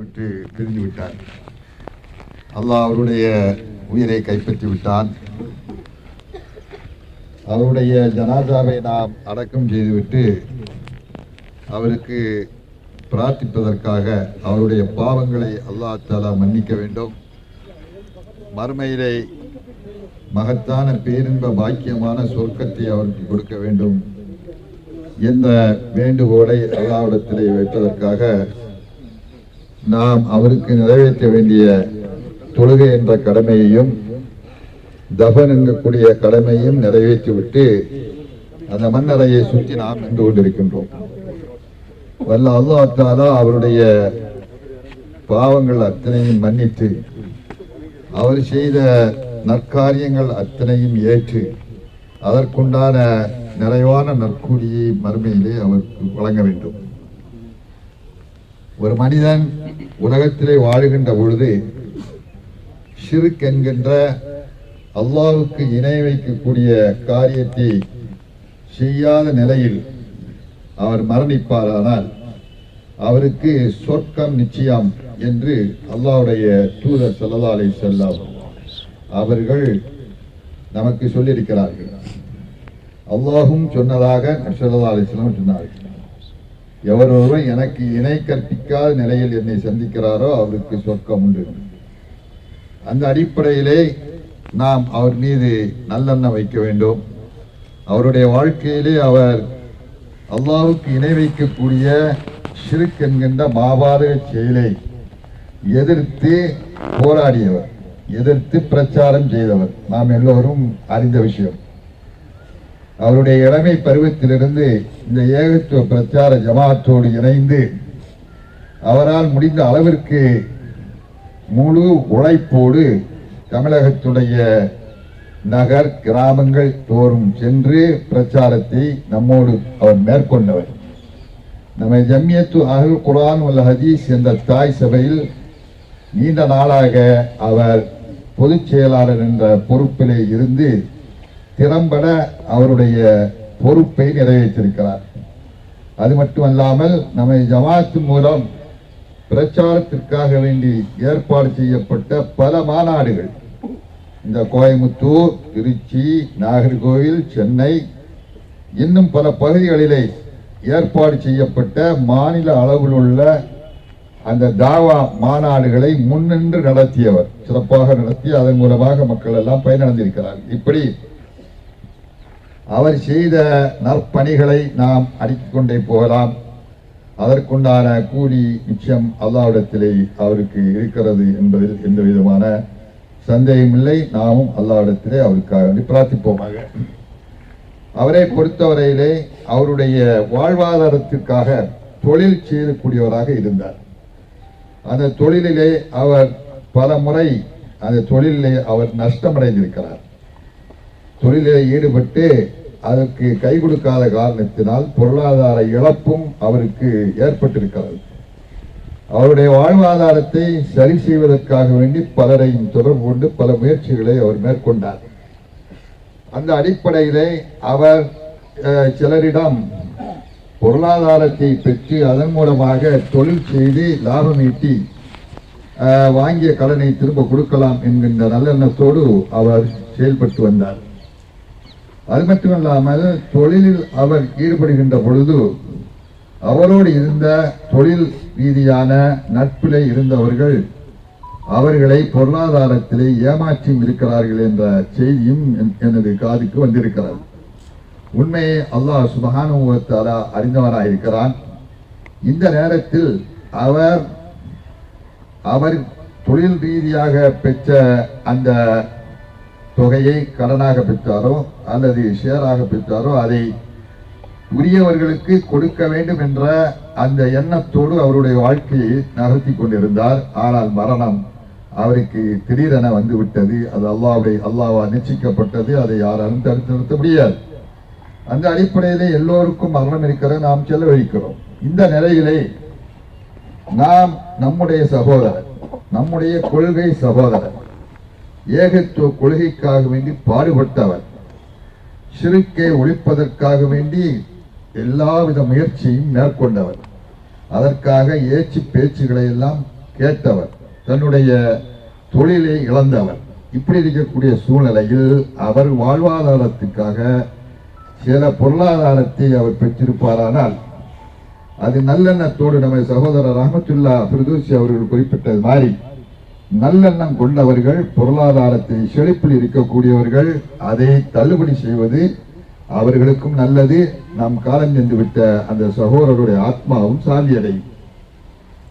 விட்டு பிரிந்து விட்டார் அல்லாஹ் அவருடைய உயிரை கைப்பற்றி விட்டான். அவருடைய ஜனாதாவை நாம் அடக்கம் செய்துவிட்டு அவருக்கு பிரார்த்திப்பதற்காக அவருடைய பாவங்களை அல்லாஹ் தாலா மன்னிக்க வேண்டும். மறுமையிலே மகத்தான பேரின்ப பாக்கியமான சொர்க்கத்தை அவருக்கு கொடுக்க வேண்டும். என்ற வேண்டுகோளை அல்லாவிடத்திலே வைப்பதற்காக நாம் அவருக்கு நிறைவேற்ற வேண்டிய தொழுகை என்ற கடமையையும் தபன் என்கக்கூடிய கடமையும் நிறைவேற்றிவிட்டு அந்த மண்ணறையை சுற்றி நாம் நின்று கொண்டிருக்கின்றோம். வல்ல அல்லாத்தாலா அவருடைய பாவங்கள் அத்தனையும் மன்னித்து அவர் செய்த நற்காரியங்கள் அத்தனையும் ஏற்று அதற்குண்டான நிறைவான நற்கூலியை மறுமையிலே அவருக்கு வழங்க வேண்டும். ஒரு மனிதன் உலகத்திலே வாழுகின்ற பொழுது ஷிருக் என்கின்ற அல்லாவுக்கு இணை வைக்கக்கூடிய காரியத்தை செய்யாத நிலையில் அவர் மரணிப்பாரானால் அவருக்கு சொர்க்கம் நிச்சயம் என்று அல்லாஹ்வுடைய தூதர் ஸல்லல்லாஹு அலைஹி அவர்கள் நமக்கு சொல்லியிருக்கிறார்கள். அல்லாஹும் சொன்னதாக ஸல்லல்லாஹு அலைஹி சொன்னார்கள். எவர் ஒருவர் எனக்கு இணை கற்பிக்காத நிலையில் என்னை சந்திக்கிறாரோ அவருக்கு சொர்க்கம் உண்டு. அந்த அடிப்படையிலே நாம் அவர் மீது நல்லெண்ணம் வைக்க வேண்டும். அவருடைய வாழ்க்கையிலே அவர் அல்லாவுக்கு இணை வைக்கக்கூடிய ஷிருக் என்கின்ற மாபாதக செயலை எதிர்த்து போராடியவர் எதிர்த்து பிரச்சாரம் செய்தவர். நாம் எல்லோரும் அறிந்த விஷயம். அவருடைய இளமை பருவத்திலிருந்து இந்த ஏகத்துவ பிரச்சார ஜமாத்தோடு இணைந்து அவரால் முடிந்த அளவிற்கு முழு உழைப்போடு தமிழகத்துடைய நகர் கிராமங்கள் தோறும் சென்று பிரச்சாரத்தை நம்மோடு அவர் மேற்கொண்டவர். நம்ம ஜம்யத்து அகல் குரான் உல் ஹதீஸ் என்ற தாய் சபையில் நீண்ட நாளாக அவர் பொதுச் செயலாளர் என்ற பொறுப்பிலே இருந்து திறம்பட அவருடைய பொறுப்பை நிறைவேற்றிருக்கிறார் அது மட்டுமல்லாமல் நம்ம ஜமாத்து மூலம் பிரச்சாரத்திற்காக வேண்டி ஏற்பாடு செய்யப்பட்ட பல மாநாடுகள். இந்த கோயமுத்தூர் திருச்சி நாகர்கோவில் சென்னை இன்னும் பல பகுதிகளிலே ஏற்பாடு செய்யப்பட்ட மாநில அளவில் உள்ள அந்த தாவா மாநாடுகளை முன்னின்று நடத்தியவர் சிறப்பாக நடத்தி அதன் மூலமாக மக்கள் எல்லாம் பயனடைந்திருக்கிறார்கள். இப்படி அவர் செய்த நற்பணிகளை நாம் அடுக்கிக் கொண்டே போகலாம். அதற்குண்டான கூலி நிச்சயம் அல்லாவிடத்திலே அவருக்கு இருக்கிறது என்பதில் எந்த விதமான சந்தேகமில்லை. நாமும் அல்லாவிடத்திலே அவருக்காக வேண்டி பிரார்த்திப்போமாக. அவரை பொறுத்தவரையிலே அவருடைய வாழ்வாதாரத்திற்காக தொழில் செய்யக்கூடியவராக இருந்தார். அந்த தொழிலிலே அவர் பல முறை அந்த தொழிலிலே அவர் நஷ்டமடைந்திருக்கிறார். தொழிலில் ஈடுபட்டு அதற்கு கை கொடுக்காத காரணத்தினால் பொருளாதார இழப்பும் அவருக்கு ஏற்பட்டிருக்கிறது. அவருடைய வாழ்வாதாரத்தை சரி செய்வதற்காக வேண்டி பலரையும் தொடர்பு கொண்டு பல முயற்சிகளை அவர் மேற்கொண்டார். அந்த அடிப்படையிலே அவர் சிலரிடம் பொருளாதாரத்தை பெற்று அதன் மூலமாக தொழில் செய்து லாபம் ஈட்டி வாங்கிய கடனை திரும்ப கொடுக்கலாம் என்கின்ற நல்லெண்ணத்தோடு அவர் செயல்பட்டு வந்தார். அது மட்டுமல்லாமல் தொழிலில் அவர் ஈடுபடுகின்ற பொழுது அவரோடு இருந்த தொழில் ரீதியான நட்பிலே இருந்தவர்கள் அவர்களை பொருளாதாரத்திலே ஏமாற்றியும் இருக்கிறார்கள் என்ற செய்தியும் என்- எனது காதுக்கு வந்திருக்கிறது. உண்மையை அல்லாஹ் சுபஹானுவத்தாலா அறிந்தவராயிருக்கிறான் இந்த நேரத்தில் அவர் அவர் தொழில் ரீதியாக பெற்ற அந்த தொகையை கடனாக பெற்றாரோ அல்லது ஷேராக பெற்றாரோ அதை உரியவர்களுக்கு கொடுக்க வேண்டும் என்ற அந்த எண்ணத்தோடு அவருடைய வாழ்க்கையை நகர்த்தி கொண்டிருந்தார். ஆனால் மரணம் அவருக்கு திடீரென வந்து விட்டது அது அல்லாவை அல்லாவா நிச்சயிக்கப்பட்டது. அதை யாராலும் தடுத்து நிறுத்த முடியாது. அந்த அடிப்படையிலே எல்லோருக்கும் மரணம் இருக்கிற நாம் செலவழிக்கிறோம். இந்த நிலையிலே நாம் நம்முடைய சகோதரர் நம்முடைய கொள்கை சகோதரர் ஏகத்துவ கொள்கைக்காக வேண்டி பாடுபட்டவர். சிறுக்கை ஒழிப்பதற்காக வேண்டி எல்லாவித முயற்சியும் மேற்கொண்டவர். அதற்காக ஏச்சு பேச்சுகளை எல்லாம் கேட்டவர். தன்னுடைய தொழிலை இழந்தவர். இப்படி இருக்கக்கூடிய சூழ்நிலையில் அவர் வாழ்வாதாரத்துக்காக சில பொருளாதாரத்தை அவர் பெற்றிருப்பாரானால் அது நல்லெண்ணத்தோடு நம்ம சகோதரர் ரஹமத்துல்லா பிரதோஷி அவர்கள் குறிப்பிட்டது மாதிரி நல்லெண்ணம் கொண்டவர்கள் பொருளாதாரத்தை செழிப்பில் இருக்கக்கூடியவர்கள் அதை தள்ளுபடி செய்வது அவர்களுக்கும் நல்லது. நாம் காலம் சென்று விட்ட அந்த சகோதரருடைய ஆத்மாவும் சாந்தியடையும்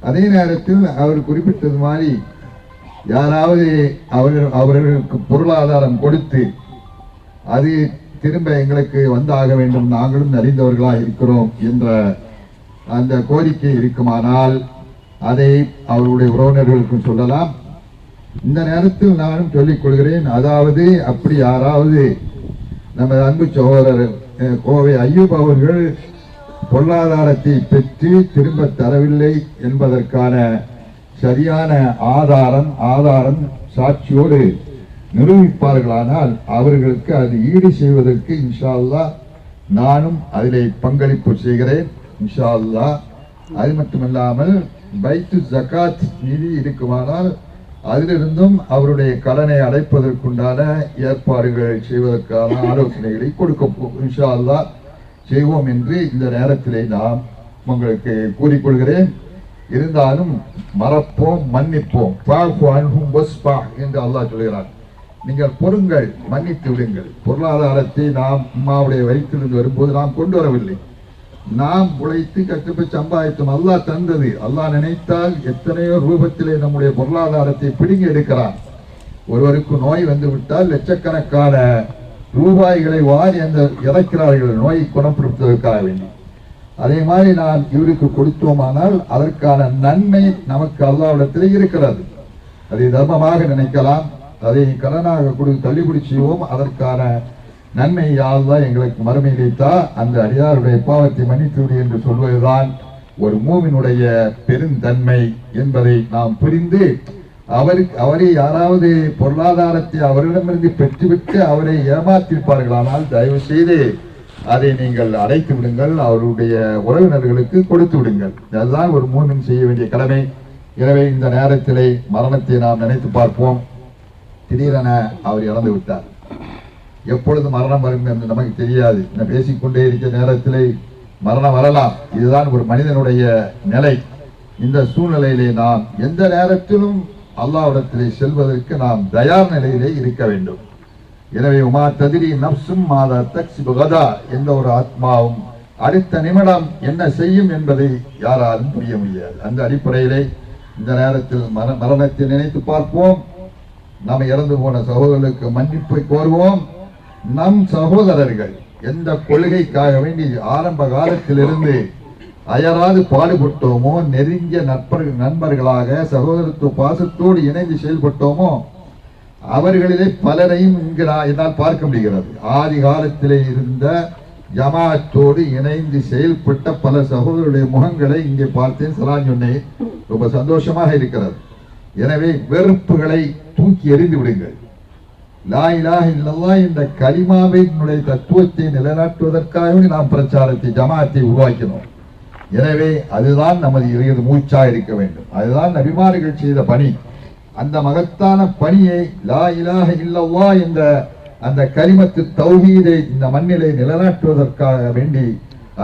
அதே நேரத்தில் அவர் குறிப்பிட்டது மாதிரி யாராவது அவர்கள் அவர்களுக்கு பொருளாதாரம் கொடுத்து அது திரும்ப எங்களுக்கு வந்தாக வேண்டும் நாங்களும் அறிந்தவர்களாக இருக்கிறோம் என்ற அந்த கோரிக்கை இருக்குமானால் அதை அவருடைய உறவினர்களுக்கும் சொல்லலாம். இந்த நேரத்தில் நானும் சொல்லிக் கொள்கிறேன் அதாவது அப்படி யாராவது நமது அன்பு சகோதரர் கோவை ஐயூப் அவர்கள் பொருளாதாரத்தை பெற்று திரும்ப தரவில்லை என்பதற்கான சரியான ஆதாரம் ஆதாரம் சாட்சியோடு நிரூபிப்பார்களானால் அவர்களுக்கு அது ஈடு செய்வதற்கு இன்ஷா அல்லாஹ் நானும் அதிலே பங்களிப்பு செய்கிறேன் இன்ஷா அது மட்டுமல்லாமல் பைத்து ஜக்காத் நிதி இருக்குமானால் அதிலிருந்தும் அவருடைய கடனை அடைப்பதற்குண்டான ஏற்பாடுகள் செய்வதற்கான ஆலோசனைகளை கொடுக்க போ- இன்ஷா அல்லாஹ் செய்வோம் என்று இந்த நேரத்திலே நாம் உங்களுக்கு கூறிக்கொள்கிறேன். இருந்தாலும் மறப்போம் மன்னிப்போம். என்று அல்லாஹ் சொல்கிறார் நீங்கள் பொறுங்கள் மன்னித்து விடுங்கள். பொருளாதாரத்தை நாம் அம்மாவுடைய வயிற்றிலிருந்து வரும்போது நாம் கொண்டு வரவில்லை. நாம் உழைத்து கஷ்டப்பட்டு சம்பாதித்தோம். அல்லாஹ் தந்தது. அல்லாஹ் நினைத்தால் எத்தனையோ ரூபத்திலே நம்முடைய பொருளாதாரத்தை பிடுங்கி எடுக்கிறான். ஒருவருக்கு நோய் வந்து விட்டால் லட்சக்கணக்கான ரூபாய்களை வாரி அந்த இறக்கிறார்கள். நோயை குணப்படுத்துவதற்காக வேண்டி. அதே மாதிரி நாம் இவருக்கு கொடுத்தோமானால் அதற்கான நன்மை நமக்கு அல்லாவிடத்தில் இருக்கிறது. அதை தர்மமாக நினைக்கலாம். அதை கடனாக கொடுத்து தள்ளுபடி செய்வோம். அதற்கான நன்மை யாழ்தான் எங்களுக்கு மறுமையிலேத்தா அந்த அடியாருடைய பாவத்தை மன்னித்துவிடு என்று சொல்வதுதான் ஒரு மூவினுடைய பெருந்தன்மை என்பதை நாம் புரிந்து அவருக்கு அவரை யாராவது பொருளாதாரத்தை அவரிடமிருந்து பெற்றுவிட்டு அவரை ஏமாற்றிருப்பார்களானால் தயவு செய்து அதை நீங்கள் அடைத்து விடுங்கள் அவருடைய உறவினர்களுக்கு கொடுத்து விடுங்கள். அதுதான் ஒரு மூமின் செய்ய வேண்டிய கடமை. எனவே இந்த நேரத்திலே மரணத்தை நாம் நினைத்து பார்ப்போம். திடீரென அவர் இறந்து விட்டார் எப்பொழுது மரணம் வரும் என்று நமக்கு தெரியாது. நான் பேசிக்கொண்டே இருக்கிற நேரத்திலே மரணம் வரலாம். இதுதான் ஒரு மனிதனுடைய நிலை. இந்த சூழ்நிலையிலே நாம் எந்த நேரத்திலும் அல்லாவிடத்திலே செல்வதற்கு நாம் தயார் நிலையிலே இருக்க வேண்டும். எனவே உமா ததிரி நப்சும் மாதா தக்ஸ் புகதா எந்த ஒரு ஆத்மாவும் அடுத்த நிமிடம் என்ன செய்யும் என்பதை யாராலும் புரிய முடியாது. அந்த அடிப்படையிலே இந்த நேரத்தில் மர மரணத்தை நினைத்து பார்ப்போம். நாம் இறந்து போன சகோதரர்களுக்கு மன்னிப்பை கோருவோம். நம் சகோதரர்கள் எந்த கொள்கைக்காக வேண்டி ஆரம்ப காலத்திலிருந்து அயராது பாடுபட்டோமோ நெருங்கிய நட்பர்கள் நண்பர்களாக சகோதரத்துவ பாசத்தோடு இணைந்து செயல்பட்டோமோ அவர்களிலே பலரையும் இங்கு நான் என்னால் பார்க்க முடிகிறது. ஆதி காலத்திலே இருந்த ஜமாத்தோடு இணைந்து செயல்பட்ட பல சகோதரருடைய முகங்களை இங்கே பார்த்தேன் சலான் சொன்னேன். ரொம்ப சந்தோஷமாக இருக்கிறது. எனவே வெறுப்புகளை தூக்கி எறிந்து விடுங்கள். லா இல்லல்லா இல்லல்லாஹ் என்ற கலிமாவினுடைய தத்துவத்தை நிலைநாட்டுவதற்காகவே நாம் பிரச்சாரத்தை ஜமாத்தை உருவாக்கினோம். எனவே அதுதான் நமது இறுதி மூச்சா இருக்க வேண்டும். அதுதான் நபிமார்கள் செய்த பணி. அந்த மகத்தான பணியை லா இலாஹ இல்லவா என்ற அந்த கரிமத்து தௌஹீதை இந்த மண்ணிலை நிலநாட்டுவதற்காக வேண்டி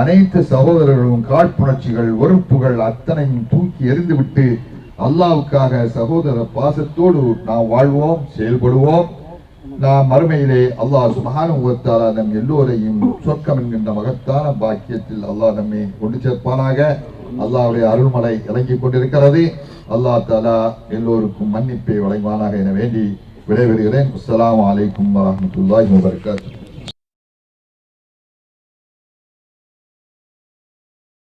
அனைத்து சகோதரர்களும் காழ்ப்புணர்ச்சிகள் வெறுப்புகள் அத்தனையும் தூக்கி எறிந்துவிட்டு அல்லாவுக்காக சகோதர பாசத்தோடு நாம் வாழ்வோம் செயல்படுவோம். நாம் மறுமையிலே அல்லாஹ் சுபஹானஹு நம் எல்லோரையும் சொர்க்கம் என்கின்ற மகத்தான பாக்கியத்தில் அல்லாஹ் நம்மை கொண்டு சேர்ப்பானாக. அல்லாஹ்வுடைய அருள்மலை இறங்கிக் கொண்டிருக்கிறது. அல்லாஹ் தாலா எல்லோருக்கும் மன்னிப்பை வழங்குவானாக என வேண்டி விடைபெறுகிறேன். அஸ்லாம் வலைக்கம் வரமத்துல்லாஹி வபரகாத்துஹு.